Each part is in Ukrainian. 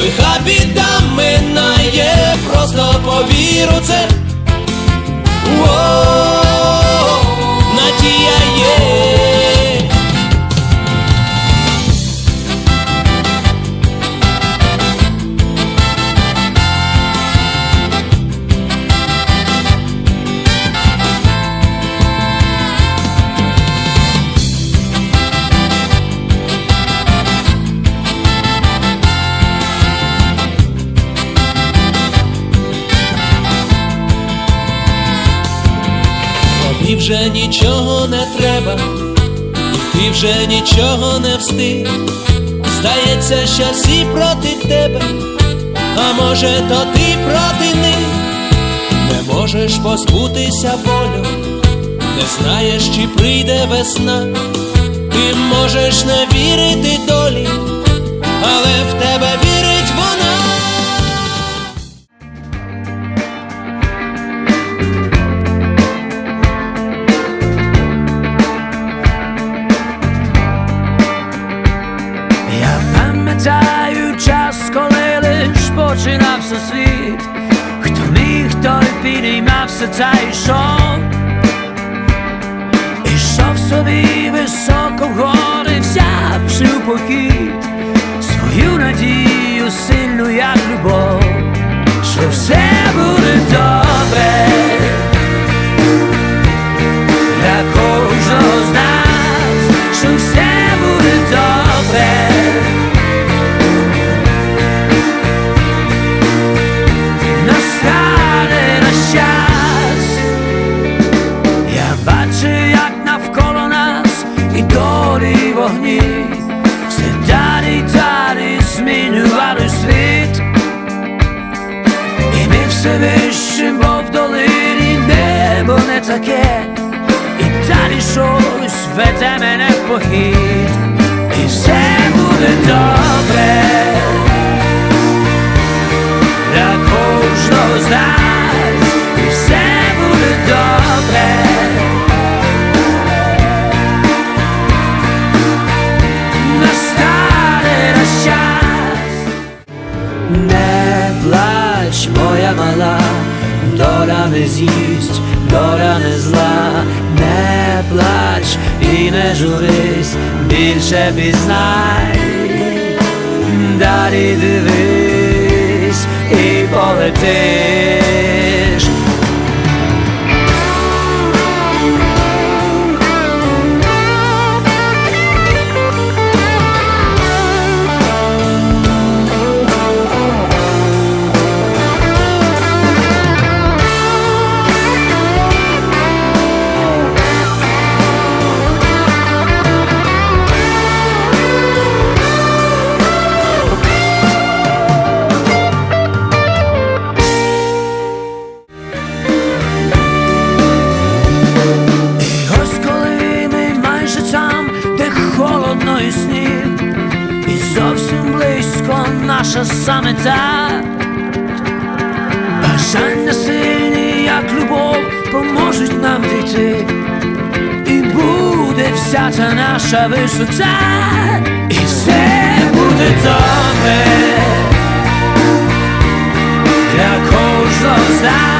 лиха біда минає, просто повіру це. Тобі вже нічого не треба, ти вже нічого не встиг. Здається, що всі проти тебе, а може, то ти проти них, не можеш позбутися болю, не знаєш, чи прийде весна, ти можеш не вірити світ, хто міг, той підіймався та йшов, ішов собі високо гори, взявши у похід свою надію сильну, як любов, що все буде добре. Бо в долині небо не таке, і далі щось веде мене в похід, і все буде добре для кожного з нас, і все буде добре. Настане наш час. Не плач, моя мала, доля не з'їсть, доля не зла, не плач і не журись, більше пізнай, далі дивись і полетиш. Наша самета. Бажання сильні, як любов, поможуть нам дійти, і буде вся ця наша висота, і все буде добре. Для кожного з нас,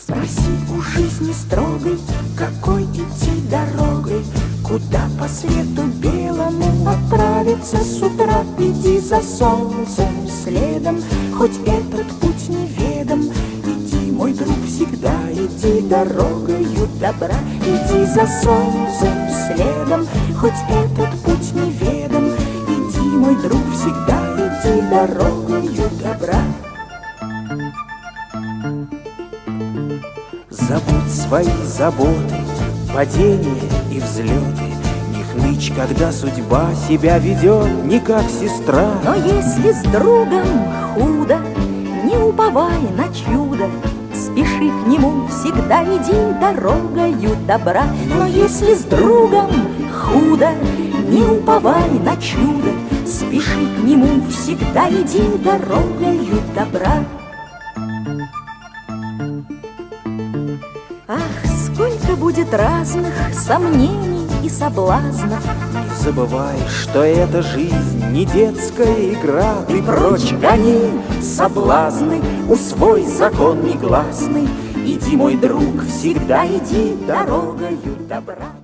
Спроси у жизни строгой, какой идти дорогой, Куда по свету белому отправиться с утра. Иди за солнцем следом, хоть этот путь неведом. Иди, мой друг, всегда иди дорогою добра. Иди за солнцем следом, хоть этот путь неведом. Иди, мой друг, всегда иди дорогою добра. Забудь свои заботы, падения и взлеты Не хнычь, когда судьба себя ведет не как сестра Но если с другом худо, не уповай на чудо, Спеши к нему, всегда иди дорогою добра. Но если с другом худо, не уповай на чудо, Спеши к нему, всегда иди дорогою добра. Будет разных сомнений и соблазнов, Не забывай, что эта жизнь не детская игра. Ты прочь гони соблазны, усвой закон негласный. Иди, мой друг, всегда иди дорогою добра.